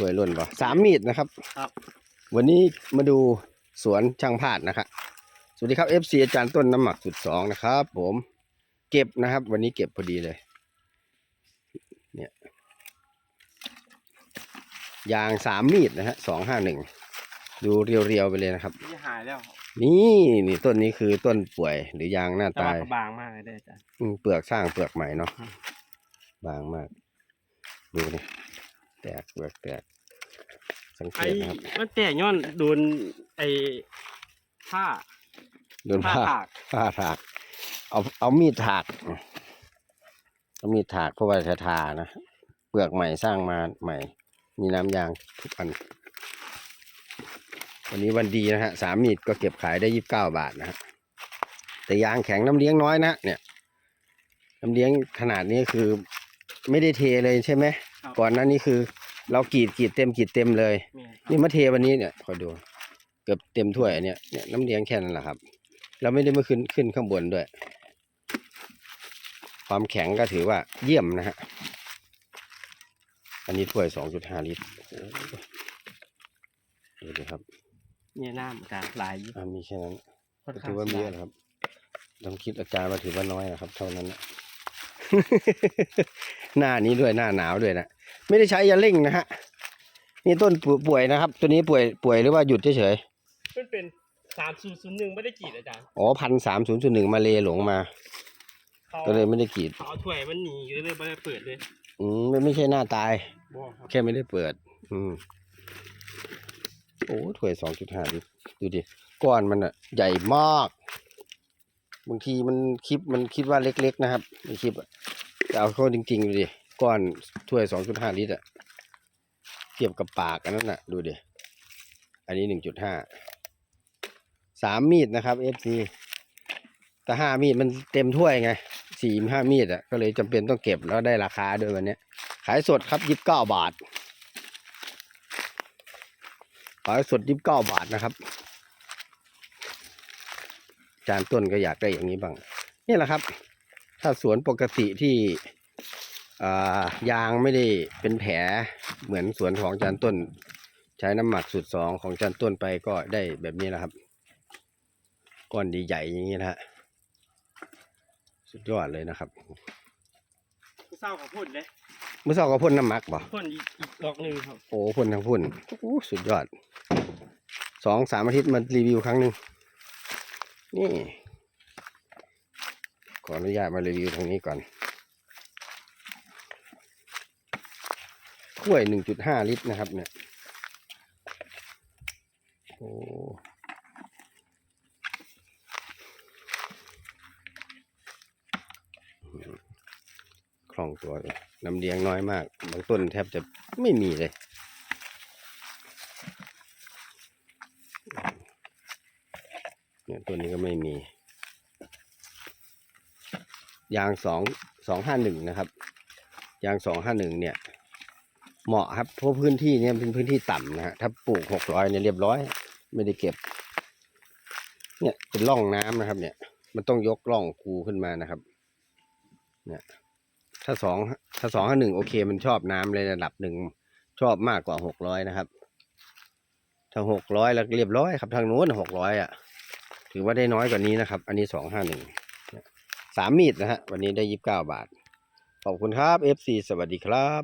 ถ้วยล้นป่ะสามมีดนะครับ ครับ วันนี้มาดูสวนช่างพาดนะครับ สวัสดีครับ FC อาจารย์ต้นน้ำหมักสุดสองนะครับ ผม เก็บนะครับ วันนี้เก็บพอดีเลย เนี่ย ยางสามมีดนะฮะสองห้าหนึ่ง ดูเรียวๆไปเลยนะครับ นี่หายแล้วนี่นี่ต้นนี้คือต้นป่วยหรือยางหน้าแต่ตาว่ายก็บางมากเลยเด้ออาจารย์อืมเปลือกสร้างเปลือกใหม่เนาะอืมบางมาก ดูนี่ แตกเปลือกแตก สังเกไอ้ตนะครับ มันแตกย้อนโดนไอ้ผ้าโดนผ้าผ้าตากผ้าถาก เอาเอามีดถาก เอามีดถากเพราะว่าจะทานะ เปลือกใหม่สร้างมาใหม่ มีน้ำยางทุกอัน วันนี้วันดีนะฮะสามมีดก็เก็บขายได้ยี่สิบเก้าบาทนะฮะ แต่ยางแข็งน้ำเลี้ยงน้อยนะเนี่ย น้ำเลี้ยงขนาดนี้คือ ไม่ได้เทเลยใช่ไหม ครับ ก่อนหนั้นนี่คือ เรากรีดกรีดเต็มกรีดเต็มเลย แม่นนี่มาเทวันนี้เนี่ยคอยดู เกือบเต็มถ้วยอันเนี่ยเนี่ยน้ำเลี้ยงแค่นั้นแหละครับ เราไม่ได้มาขึ้นขึ้นข้างบนด้วย ความแข็งก็ถือว่าเยี่ยมนะฮะ อันนี้ถ้วยสองจุดห้าลิตรโอ้โหดูดิครับเนี่ยน้ำอาจารย์ลายอยู่อ่ามีแค่นั้น ค่อนก็ข้ถือว่ามีลเยอะนะครับต้องคิดอาจารย์ว่าถือว่าน้อยนะครับ เท่านั้นนะ หน้านี้ด้วยหน้าหนาวด้วยนะไม่ได้ใช้ยาเร่งนะฮะนี่ต้นป่วยนะครับ ตัวนี้ป่วยป่วยหรือว่าหยุดเฉยมันเป็นสามศูนย์ศูนย์หนึ่งไม่ได้กรีดอาจารย์ๆอ๋อพันสามศูนย์หนึ่งมาเลหลงมาเขาก็เลยไม่ได้กรีดเขาเอาถ้วยมันหนีก็เลยไม่ได้เปิดเลย อืมไม่ไม่ใช่หน้าตายบอกครับแค่ไม่ได้เปิด อืมโอ้ถ้วยสองจุดห้าลิตรดูดิก้อนมันอะใหญ่มาก บางทีมันคลิปมันคิดว่าเล็ก ๆ นะครับในคลิปอะแต่เอาเข้าจริงๆดูดิก้อนถ้วยสองจุดห้าลิตรอะเทียบกับปากอันนั้นน่ะดูดิอันนี้หนึ่งจุดห้าสามมีดนะครับ FC แต่ห้ามีดมันเต็มถ้วยไงสี่ห้ามีดอะก็เลยจำเป็นต้องเก็บแล้วได้ราคาด้วยวันนี้ขายสดครับยี่สิบเก้าบาทขายสดยี่สิบเก้าบาทนะครับ จานต้นก็อยากได้อย่างนี้บ้าง นี่แหละครับ ถ้าสวนปกติที่อ่ายางไม่ได้เป็นแผลเหมือนสวนของจานต้น ใช้น้ำหมักสูตรสองของจานต้นไปก็ได้แบบนี้แหละครับ ก้อนดีใหญ่อย่างนี้นะฮะสุดยอดเลยนะครับเศร้าของพุ่นเลยเมื่อสองก็พ่นน้ำหมักบ่พุ่นอีกอีกดอกหนึ่งครับโอ้พ่นทั้งพ่นโอ้สุดยอดสองสามอาทิตย์มารีวิวครั้งหนึ่ง นี่ ขออนุญาตมารีวิวตรงนี้ก่อนถ้วยหนึ่งจุดห้าลิตรนะครับ เนี่ย โอ้คล่องตัวน้ำเลี้ยงน้อยมาก บางต้นแทบจะไม่มีเลย เนี่ยตัวนี้ก็ไม่มี ยางสองสองห้าหนึ่งนะครับ ยางสองห้าหนึ่งเนี่ย เหมาะครับเพราะพื้นที่เนี่ยเป็นพื้นที่ต่ำนะฮะถ้าปลูกหกร้อยเนี่ยเรียบร้อย ไม่ได้เก็บ เนี่ยเป็นร่องน้ำนะครับ เนี่ย มันต้องยกร่องคูขึ้นมานะครับ เนี่ยถ้าสองถ้าสองห้าหนึ่งโอเค มันชอบน้ำเลยระดับหนึ่งชอบมากกว่าหกร้อยนะครับ ถ้าหกร้อยแล้วเรียบร้อยครับทางโน้นหกร้อยอะ ถือว่าได้น้อยกว่านี้นะครับ อันนี้สองห้าหนึ่งสามมีดนะฮะ วันนี้ได้ยี่สิบเก้าบาท ขอบคุณครับ FC สวัสดีครับ